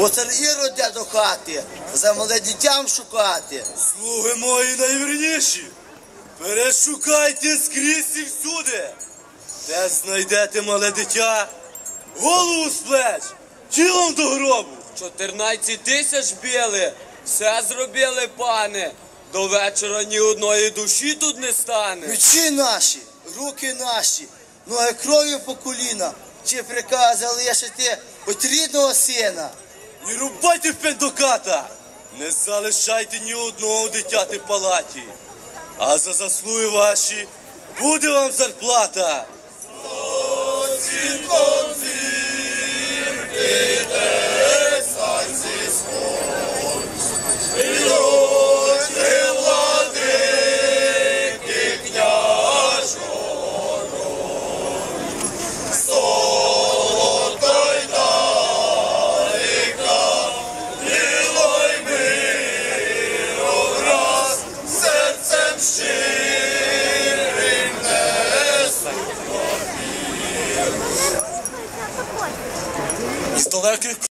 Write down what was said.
Бо йде до хати, за мале дитям шукати. Слуги мої найвірніші, перешукайте скрізь і всюди. Де знайдете мале дитя, голову з плеч, тілом до гробу. 14 тисяч били, все зробили, пане. До вечора ні одної душі тут не стане. Мечі наші, руки наші, ноги кров'ю по коліна. Чи прикази лишити хоч рідного сина? Не рубайте в пендоката, не залишайте ні одного дитяти в палаті. А за заслуги ваші буде вам зарплата. Із далеких